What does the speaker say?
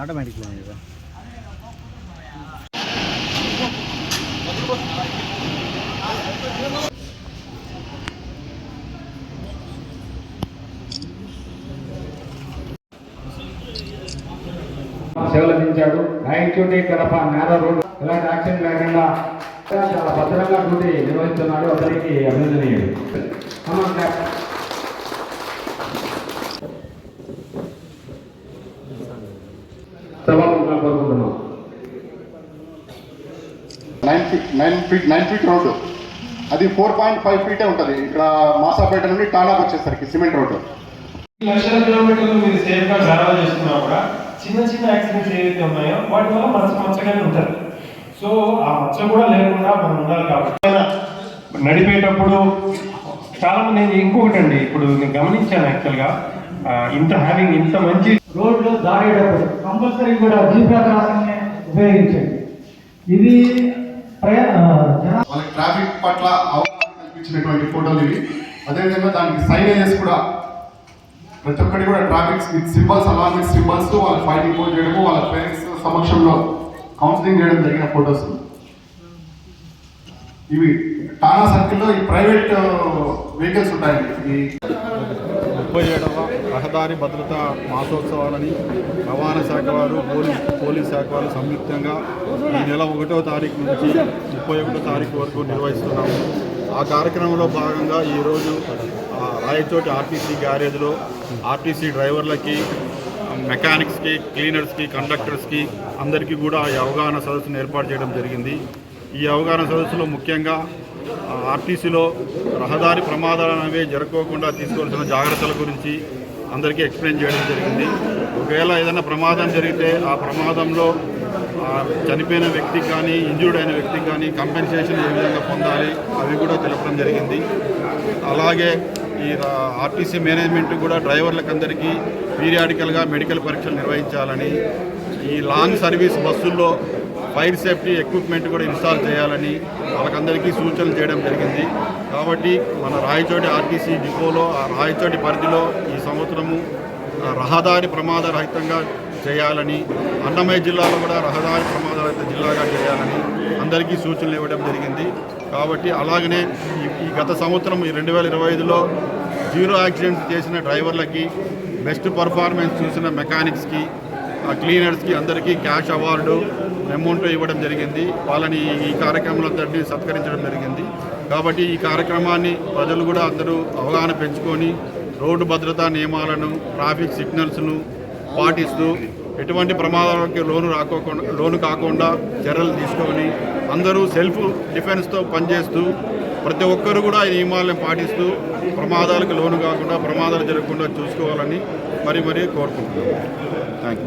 Automatic కదా సేవలు రాయచోటి కడప నేర రోడ్డు ఎలాంటి యాక్సిడెంట్ లేకుండా చాలా భద్రంగా డ్యూటీ నిర్వహిస్తున్నాడు. అతనికి అభినందనీయుడు సభాముఖంగా కోరుకుంటున్నాం nine feet nine feet nine feet road అది ఫోర్ పాయింట్ ఫైవ్ ఫీటే ఉంటుంది. ఇక్కడ మాసాపేట నుండి టానాకు వచ్చేసరికి సిమెంట్ రోడ్డు. ఈ లక్షల కిలోమీటర్లు మీరు సేఫ్గా ట్రావెల్ చేస్తున్నా కూడా చిన్న చిన్న యాక్సిడెంట్స్ ఏవైతే ఉన్నాయో వాటి వల్ల మచ్చ మచ్చగానే ఉంటారు సో ఆ మచ్చ కూడా లేకుండా మనం ఉండాలి కాబట్టి. నడిపేటప్పుడు చాలా మంది నేను ఇంకొకటి అండి ఇప్పుడు నేను గమనించాను యాక్చువల్గా ఆ, ఇంత హ్యావింగ్ ఇంత మంచి రోడ్లు దాడేటప్పుడు కంపల్సరీ కూడా జీపీఎస్ రాసాన్ని ఉపయోగించండి. ఇది ప్రయాణ వాళ్ళకి ట్రాఫిక్ పట్ల అవగాహన కల్పించినటువంటి ఫోటోలు ఇవి. అదేవిధంగా దానికి సైనేజెస్ కూడా ప్రతి ఒక్కటి కూడా ట్రాఫిక్ సింబల్స్ అలాంగ్ సింబల్స్ వాళ్ళ ఫైటింగ్ పోల్ చేయడము వాళ్ళ పేరెంట్స్ సమక్షంలో కౌన్సిలింగ్ చేయడం జరిగిన ఫొటోస్ ఇవి టానా సర్కిల్లో ఈ ప్రైవేట్ వెహికల్స్ ఉంటాయండి. ఈ ముప్పై ఏడవ రహదారి భద్రతా మాసోత్సవాలని రవాణా శాఖ వారు పోలీస్ పోలీస్ శాఖ వారు సంయుక్తంగా ఈ నెల ఒకటో తారీఖు నుంచి ముప్పై ఒకటో తారీఖు వరకు నిర్వహిస్తున్నాము. ఆ కార్యక్రమంలో భాగంగా ఈరోజు రాయచోటి ఆర్టీసీ గ్యారేజ్లో ఆర్టీసీ డ్రైవర్లకి మెకానిక్స్కి క్లీనర్స్కి కండక్టర్స్కి అందరికీ కూడా ఈ అవగాహన సదస్సును ఏర్పాటు చేయడం జరిగింది. ఈ అవగాహన సదస్సులో ముఖ్యంగా ఆర్టీసీలో రహదారి ప్రమాదాలు అనేవి జరగకోకుండా తీసుకోవాల్సిన జాగ్రత్తల గురించి అందరికీ ఎక్స్ప్లెయిన్ చేయడం జరిగింది. ఒకవేళ ఏదైనా ప్రమాదం జరిగితే ఆ ప్రమాదంలో చనిపోయిన వ్యక్తికి కానీ ఇంజూర్డ్ అయిన వ్యక్తికి కానీ కంపెన్సేషన్ ఏ విధంగా పొందాలి అవి కూడా తెలపడం జరిగింది. అలాగే ఈ ఆర్టీసీ మేనేజ్మెంట్ కూడా డ్రైవర్లకు అందరికీ పీరియాడికల్గా మెడికల్ పరీక్షలు నిర్వహించాలని ఈ లాంగ్ సర్వీస్ బస్సుల్లో ఫైర్ సేఫ్టీ ఎక్విప్మెంట్ కూడా ఇన్స్టాల్ చేయాలని వాళ్ళకందరికీ సూచనలు చేయడం జరిగింది. కాబట్టి మన రాయచోటి ఆర్టీసీ డిపోలో ఆ రాయచోటి పరిధిలో ఈ సంవత్సరము రహదారి ప్రమాద రహితంగా చేయాలని అన్నమయ్య జిల్లాలో కూడా రహదారి ప్రమాద రహిత జిల్లాగా చేయాలని అందరికీ సూచనలు ఇవ్వడం జరిగింది. కాబట్టి అలాగనే ఈ గత సంవత్సరం ఈ రెండు వేల ఇరవై ఐదులో జీరో యాక్సిడెంట్స్ చేసిన డ్రైవర్లకి బెస్ట్ పర్ఫార్మెన్స్ చూసిన మెకానిక్స్కి క్లీనర్స్కి అందరికీ క్యాష్ అవార్డు అమౌంట్ ఇవ్వడం జరిగింది. వాళ్ళని ఈ కార్యక్రమంలో అందరినీ సత్కరించడం జరిగింది. కాబట్టి ఈ కార్యక్రమాన్ని ప్రజలు కూడా అందరూ అవగాహన పెంచుకొని రోడ్డు భద్రతా నియమాలను ట్రాఫిక్ సిగ్నల్స్ను పాటిస్తూ ఎటువంటి ప్రమాదాలకి లోను రాకోకుండా లోను కాకుండా చర్యలు తీసుకొని అందరూ సెల్ఫ్ డిఫెన్స్తో పనిచేస్తూ ప్రతి ఒక్కరు కూడా ఈ నియమాలను పాటిస్తూ ప్రమాదాలకు లోను కాకుండా ప్రమాదాలు జరగకుండా చూసుకోవాలని మరి మరీ కోరుకుంటున్నాను థ్యాంక్ యూ